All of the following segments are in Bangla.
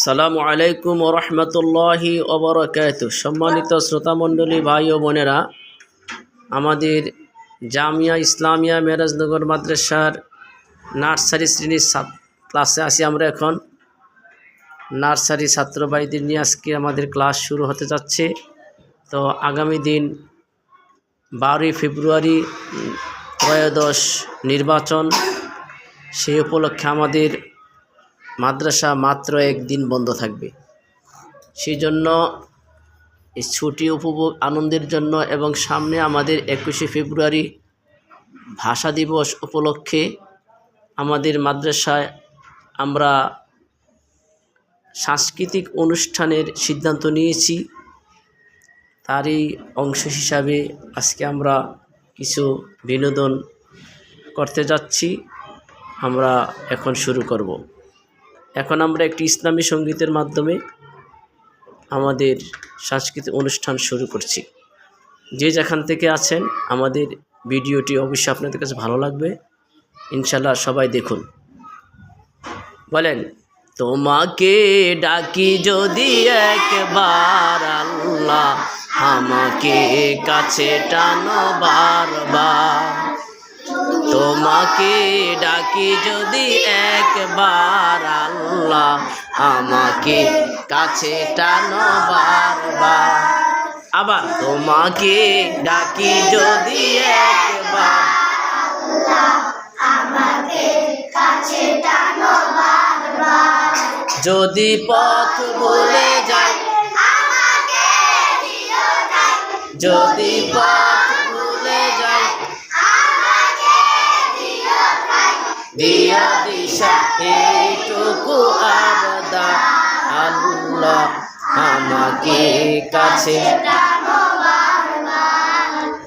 সালামু আলাইকুম রহমতুল্লাহি ওবরকাত সম্মানিত শ্রোতামণ্ডলী, ভাই ও বোনেরা, আমাদের জামিয়া ইসলামিয়া মেরাজনগর মাদ্রাসার নার্সারি শ্রেণির ক্লাসে আছি আমরা এখন। নার্সারি ছাত্র ভাইদের নিয়ে আজকে আমাদের ক্লাস শুরু হতে যাচ্ছে। তো আগামী দিন বারোই ফেব্রুয়ারি, ত্রয়োদশ নির্বাচন। সেই উপলক্ষে আমাদের মাদ্রাসা মাত্র একদিন বন্ধ থাকবে। সেই জন্য এই ছুটি উপভোগ আনন্দের জন্য এবং সামনে আমাদের একুশে ফেব্রুয়ারি ভাষা দিবস উপলক্ষে আমাদের মাদ্রাসায় আমরা সাংস্কৃতিক অনুষ্ঠানের সিদ্ধান্ত নিয়েছি। তারই অংশ হিসাবে আজকে আমরা কিছু বিনোদন করতে যাচ্ছি। আমরা এখন শুরু করব। এখন আমরা একটি ইসলামী সঙ্গীতের মাধ্যমে আমাদের সাংস্কৃতিক অনুষ্ঠান শুরু করছি। যে যেখান থেকে আছেন, আমাদের ভিডিওটি অবশ্যই আপনাদের কাছে ভালো লাগবে। ইনশাল্লাহ সবাই দেখুন। বলেন, তোমাকে ডাকি যদি একবার আল্লাহ, আমাকে কাছে টানো বারবার। তোমাকে ডাকি যদি একবার আল্লাহ, আমাকে কাছে টানো বারবার। আবার তোমাকে ডাকি যদি একবার যদি পথ বলে যায় যদি পথ ভুলে যায় দিয়া দিশা এইটুকু আবদা, আল্লাহ আমাকে কাছে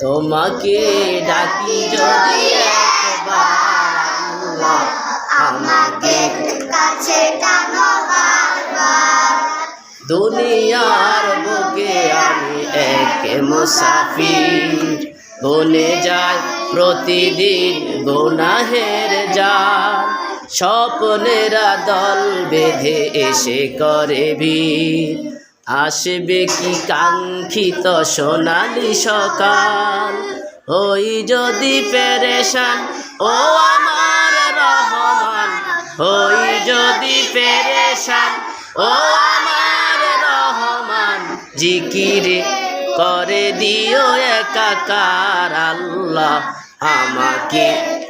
তোমাকে ডাকি যদি একবার আমাকে দুনিয়ার বুকে আমি এক মুসাফির, বনে যায় প্রতিদিন গুনাহের যান, স্বপ্নেরা দল বেঁধে এসে করে ভিড় আসবে কি কাঙ্ক্ষিত সোনালি সকাল? ওই যদি পেরেশান, ও আমার রহমান। ওই যদি পেরেশান, ও আমার রহমান। জিকিরে করে দিও একাকার আল্লাহ আমাকে।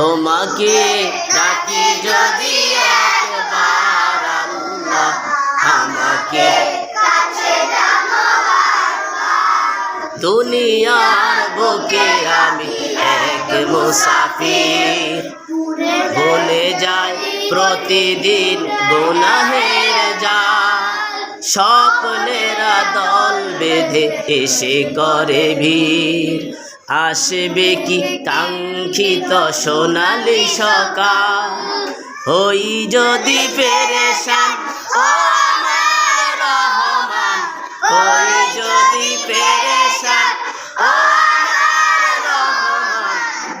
তোমাকে ডাকি যদি একবার আল্লাহ আমাকে দুনিয়ার বুকে আমি এক মুসাফির। ভুলে যাই প্রতিদিন গুনাহের যা স্বপ্নেরা দল বেঁধে এসে করে ভিড়। আসবে কি কাঙ্ক্ষিত সোনালি সকাল? ওই যদি পেরেশান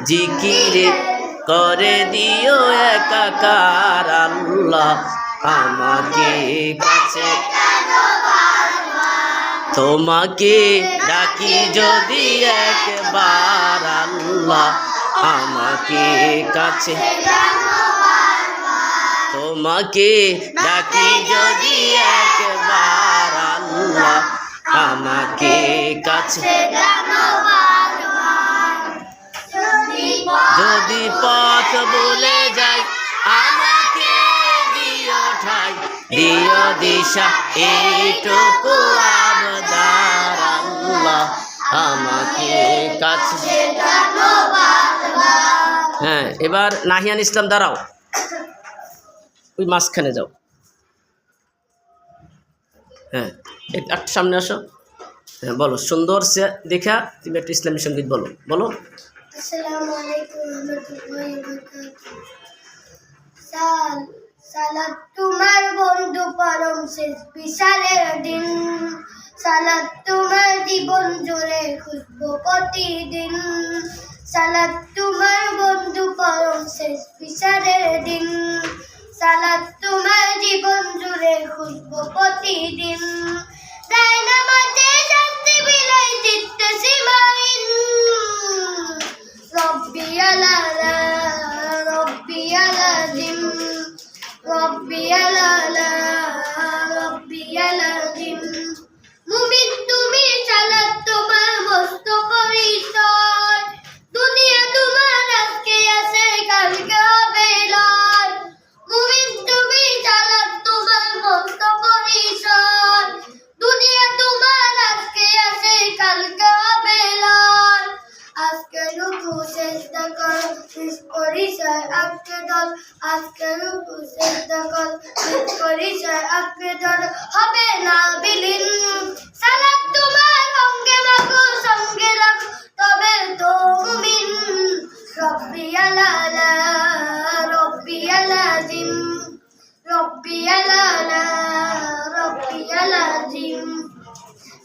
জিকিরে করে দিও একাকার আল্লাহ, আমাকে কাছে তোমাকে ডাকি যদি একবার আল্লাহ আমাকে কাছে তোমাকে ডাকি যদি একবার আল্লাহ আমাকে কাছে যদি পথ বলে যাই আমাকে দিও ঠাই দিও দিশা, এইটুকু আবদার আল্লাহ আমাকে কাছে। হ্যাঁ এবার নাহিয়ান ইসলাম, দাঁড়াও। ওই মাঝখানে যাও। হ্যাঁ একটু সামনে আসো। হ্যাঁ বলো, সুন্দর সে দেখা, তুমি একটা ইসলামী সংগীত বলো। বলো। আসসালামু আলাইকুম বারাকাতুহু তোমার বন্ধু পরম শেষ বিশালের দিন। সালাদ তোমার জীবন জোরে খুঁজবো প্রতিদিন। সালাদ তোমার বন্ধু পরম শেষ বিশালের দিন। সালাদ তোমার জীবন জুড়ে খুঁজবো প্রতিদিন।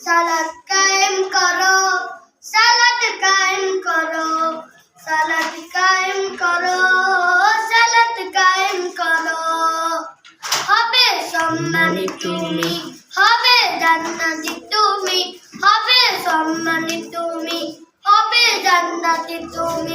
সালাত কায়েম করো সালাত কায়েম করো সালাত কায়েম করো সালাত কায়েম করো। হবে সম্মানী তুমি, হবে জান্নাতি তুমি, হবে সম্মানী তুমি, হবে জান্নাতি তুমি।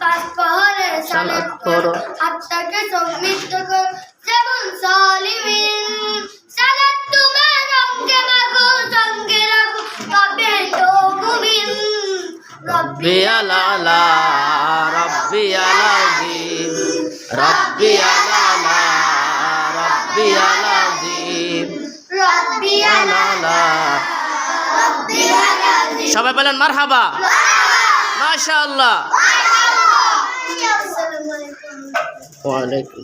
আত্মাকে সমৃদ্ধ করো যেমন সলিমিন সালাত তোমার অঙ্গে মাগো সঙ্গে রাখো তবে তো মুমিন রব্বি আলালা রব্বি আলাজিম রব্বি আলালা রব্বি আলাজিম রব্বি আলালা সবাই বলেন মারহাবা। মাশাআল্লাহ আসসালামু আলাইকুম ওয়ালাইকুম